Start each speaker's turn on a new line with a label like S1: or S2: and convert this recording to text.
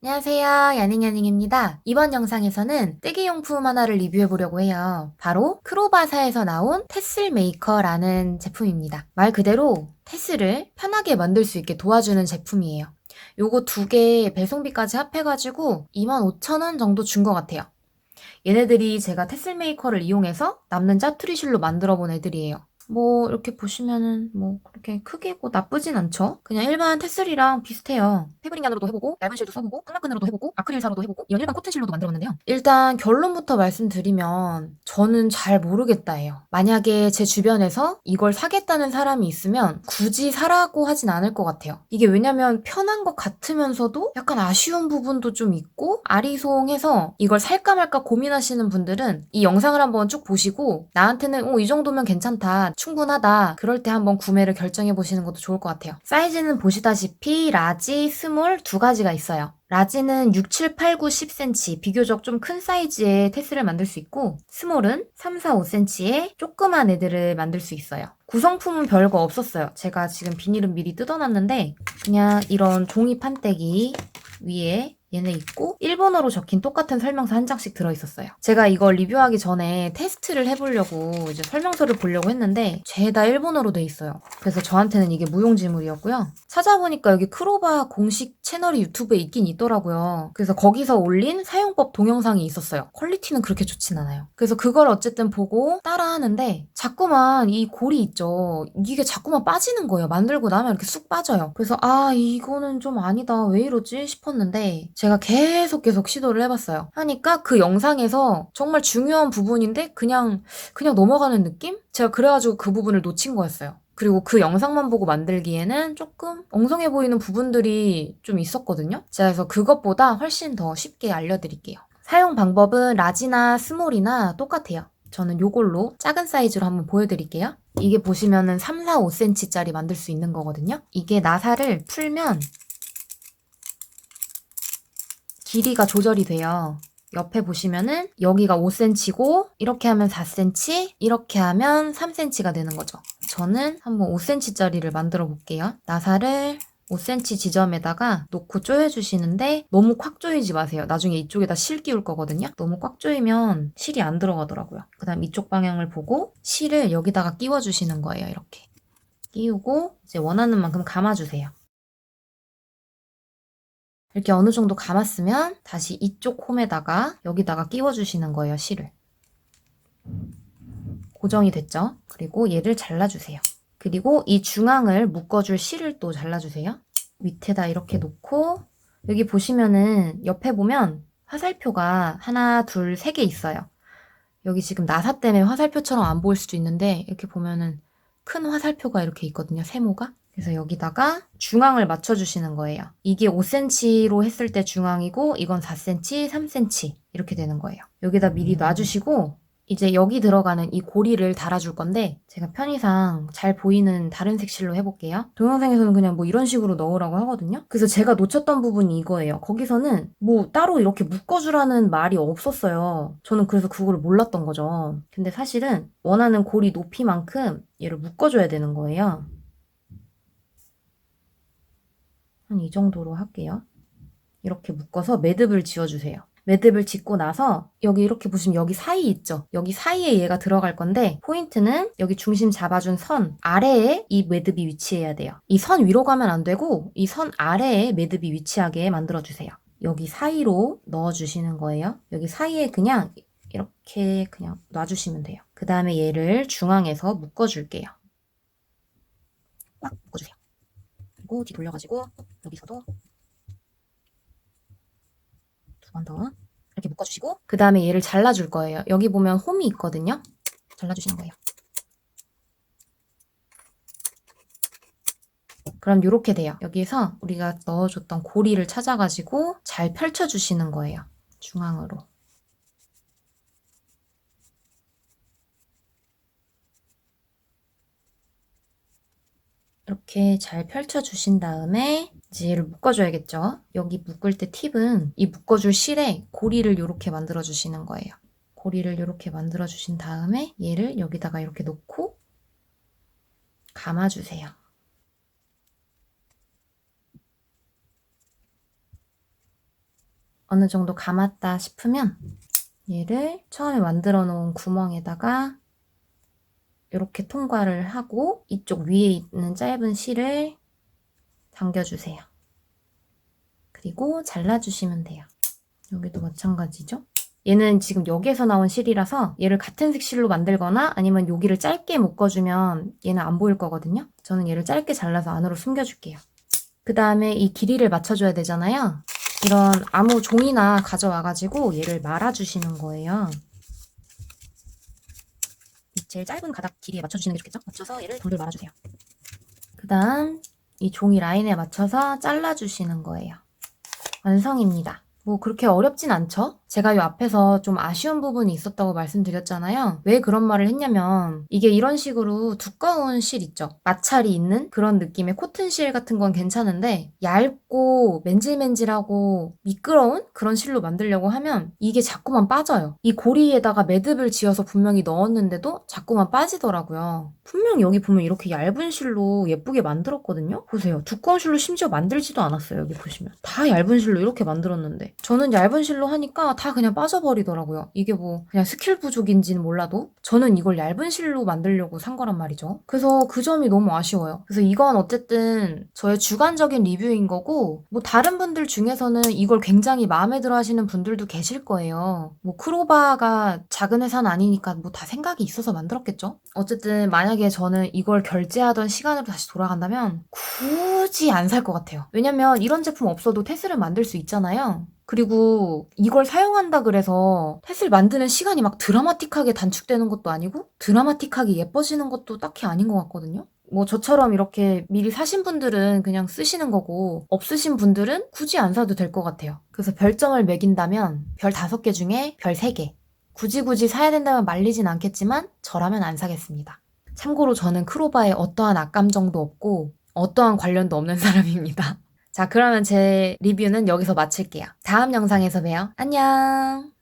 S1: 안녕하세요. 야닝야닝입니다. 이번 영상에서는 뜨개용품 하나를 리뷰해 보려고 해요. 바로 크로바사에서 나온 테슬 메이커라는 제품입니다. 말 그대로 테슬을 편하게 만들 수 있게 도와주는 제품이에요. 요거 두 개 배송비까지 합해가지고 25,000원 정도 준 것 같아요. 얘네들이 제가 테슬 메이커를 이용해서 남는 짜투리 실로 만들어 본 애들이에요. 뭐 이렇게 보시면은 뭐 그렇게 크게 고 나쁘진 않죠. 그냥 일반 테슬이랑 비슷해요. 패브릭 얀으로도 해보고 얇은 실도 써보고 끈끈으로도 해보고 아크릴사로도 해보고 이건 일반 코튼 실로도 만들어봤는데요. 일단 결론부터 말씀드리면 저는 잘 모르겠다예요. 만약에 제 주변에서 이걸 사겠다는 사람이 있으면 굳이 사라고 하진 않을 것 같아요. 이게 왜냐면 편한 것 같으면서도 약간 아쉬운 부분도 좀 있고 아리송해서 이걸 살까 말까 고민하시는 분들은 이 영상을 한번 쭉 보시고 나한테는 어, 이 정도면 괜찮다. 충분하다. 그럴 때 한번 구매를 결정해 보시는 것도 좋을 것 같아요. 사이즈는 보시다시피 라지, 스몰 두 가지가 있어요. 라지는 6, 7, 8, 9, 10cm 비교적 좀 큰 사이즈의 테스를 만들 수 있고 스몰은 3, 4, 5cm의 조그만 애들을 만들 수 있어요. 구성품은 별거 없었어요. 제가 지금 비닐은 미리 뜯어놨는데 그냥 이런 종이 판때기 위에 얘네 있고 일본어로 적힌 똑같은 설명서 한 장씩 들어있었어요. 제가 이걸 리뷰하기 전에 테스트를 해보려고 이제 설명서를 보려고 했는데 죄다 일본어로 돼 있어요. 그래서 저한테는 이게 무용지물이었고요. 찾아보니까 여기 크로바 공식 채널이 유튜브에 있긴 있더라고요. 그래서 거기서 올린 사용법 동영상이 있었어요. 퀄리티는 그렇게 좋진 않아요. 그래서 그걸 어쨌든 보고 따라하는데 자꾸만 이 골이 있죠. 이게 자꾸만 빠지는 거예요. 만들고 나면 이렇게 쑥 빠져요. 그래서 아 이거는 좀 아니다. 왜 이러지 싶었는데 제가 계속 계속 시도를 해봤어요. 하니까 그 영상에서 정말 중요한 부분인데 그냥 그냥 넘어가는 느낌? 제가 그래가지고 그 부분을 놓친 거였어요. 그리고 그 영상만 보고 만들기에는 조금 엉성해 보이는 부분들이 좀 있었거든요. 제가 그래서 그것보다 훨씬 더 쉽게 알려드릴게요. 사용 방법은 라지나 스몰이나 똑같아요. 저는 요걸로 작은 사이즈로 한번 보여드릴게요. 이게 보시면은 3, 4, 5cm짜리 만들 수 있는 거거든요. 이게 나사를 풀면 길이가 조절이 돼요. 옆에 보시면은 여기가 5cm고 이렇게 하면 4cm, 이렇게 하면 3cm가 되는 거죠. 저는 한번 5cm짜리를 만들어 볼게요. 나사를 5cm 지점에다가 놓고 조여주시는데 너무 꽉 조이지 마세요. 나중에 이쪽에다 실 끼울 거거든요. 너무 꽉 조이면 실이 안 들어가더라고요. 그 다음 이쪽 방향을 보고 실을 여기다가 끼워주시는 거예요. 이렇게. 끼우고 이제 원하는 만큼 감아주세요. 이렇게 어느 정도 감았으면 다시 이쪽 홈에다가 여기다가 끼워주시는 거예요, 실을. 고정이 됐죠? 그리고 얘를 잘라주세요. 그리고 이 중앙을 묶어줄 실을 또 잘라주세요. 밑에다 이렇게 놓고 여기 보시면은 옆에 보면 화살표가 하나, 둘, 세 개 있어요. 여기 지금 나사 때문에 화살표처럼 안 보일 수도 있는데 이렇게 보면은 큰 화살표가 이렇게 있거든요, 세모가. 그래서 여기다가 중앙을 맞춰주시는 거예요. 이게 5cm로 했을 때 중앙이고 이건 4cm, 3cm 이렇게 되는 거예요. 여기다 미리 놔주시고 이제 여기 들어가는 이 고리를 달아줄 건데 제가 편의상 잘 보이는 다른 색실로 해볼게요. 동영상에서는 그냥 뭐 이런 식으로 넣으라고 하거든요. 그래서 제가 놓쳤던 부분이 이거예요. 거기서는 뭐 따로 이렇게 묶어주라는 말이 없었어요. 저는 그래서 그거를 몰랐던 거죠. 근데 사실은 원하는 고리 높이만큼 얘를 묶어줘야 되는 거예요. 한 이 정도로 할게요. 이렇게 묶어서 매듭을 지어주세요. 매듭을 짓고 나서 여기 이렇게 보시면 여기 사이 있죠? 여기 사이에 얘가 들어갈 건데 포인트는 여기 중심 잡아준 선 아래에 이 매듭이 위치해야 돼요. 이 선 위로 가면 안 되고 이 선 아래에 매듭이 위치하게 만들어주세요. 여기 사이로 넣어주시는 거예요. 여기 사이에 그냥 이렇게 그냥 놔주시면 돼요. 그 다음에 얘를 중앙에서 묶어줄게요. 꽉 묶어주세요. 그리고 뒤 돌려가지고 여기서도 두 번 더 이렇게 묶어주시고 그 다음에 얘를 잘라줄 거예요. 여기 보면 홈이 있거든요. 잘라주시는 거예요. 그럼 이렇게 돼요. 여기에서 우리가 넣어줬던 고리를 찾아가지고 잘 펼쳐주시는 거예요. 중앙으로. 이렇게 잘 펼쳐주신 다음에 이제 얘를 묶어줘야겠죠. 여기 묶을 때 팁은 이 묶어줄 실에 고리를 이렇게 만들어주시는 거예요. 고리를 이렇게 만들어주신 다음에 얘를 여기다가 이렇게 놓고 감아주세요. 어느 정도 감았다 싶으면 얘를 처음에 만들어 놓은 구멍에다가 이렇게 통과를 하고 이쪽 위에 있는 짧은 실을 당겨주세요. 그리고 잘라주시면 돼요. 여기도 마찬가지죠. 얘는 지금 여기에서 나온 실이라서 얘를 같은 색 실로 만들거나 아니면 여기를 짧게 묶어주면 얘는 안 보일 거거든요. 저는 얘를 짧게 잘라서 안으로 숨겨줄게요. 그 다음에 이 길이를 맞춰줘야 되잖아요. 이런 아무 종이나 가져와가지고 얘를 말아주시는 거예요. 이 제일 짧은 가닥 길이에 맞춰주시는 게 좋겠죠? 맞춰서 얘를 돌돌 말아주세요. 그 다음 이 종이 라인에 맞춰서 잘라주시는 거예요. 완성입니다. 뭐 그렇게 어렵진 않죠? 제가 요 앞에서 좀 아쉬운 부분이 있었다고 말씀드렸잖아요. 왜 그런 말을 했냐면 이게 이런 식으로 두꺼운 실 있죠? 마찰이 있는 그런 느낌의 코튼 실 같은 건 괜찮은데 얇고 맨질맨질하고 미끄러운 그런 실로 만들려고 하면 이게 자꾸만 빠져요. 이 고리에다가 매듭을 지어서 분명히 넣었는데도 자꾸만 빠지더라고요. 분명 여기 보면 이렇게 얇은 실로 예쁘게 만들었거든요? 보세요. 두꺼운 실로 심지어 만들지도 않았어요. 여기 보시면. 다 얇은 실로 이렇게 만들었는데. 저는 얇은 실로 하니까 다 그냥 빠져버리더라고요. 이게 뭐 그냥 스킬 부족인지는 몰라도 저는 이걸 얇은 실로 만들려고 산 거란 말이죠. 그래서 그 점이 너무 아쉬워요. 그래서 이건 어쨌든 저의 주관적인 리뷰인 거고 뭐 다른 분들 중에서는 이걸 굉장히 마음에 들어 하시는 분들도 계실 거예요. 뭐 크로바가 작은 회사는 아니니까 뭐 다 생각이 있어서 만들었겠죠? 어쨌든 만약에 저는 이걸 결제하던 시간으로 다시 돌아간다면 굳이 안 살 것 같아요. 왜냐면 이런 제품 없어도 테스를 만들 수 있잖아요. 그리고 이걸 사용한다 그래서 테스를 만드는 시간이 막 드라마틱하게 단축되는 것도 아니고 드라마틱하게 예뻐지는 것도 딱히 아닌 것 같거든요. 뭐 저처럼 이렇게 미리 사신 분들은 그냥 쓰시는 거고 없으신 분들은 굳이 안 사도 될 것 같아요. 그래서 별점을 매긴다면 별 5개 중에 별 3개. 굳이 굳이 사야 된다면 말리진 않겠지만 저라면 안 사겠습니다. 참고로 저는 크로바에 어떠한 악감정도 없고 어떠한 관련도 없는 사람입니다. 자, 그러면 제 리뷰는 여기서 마칠게요. 다음 영상에서 봬요. 안녕!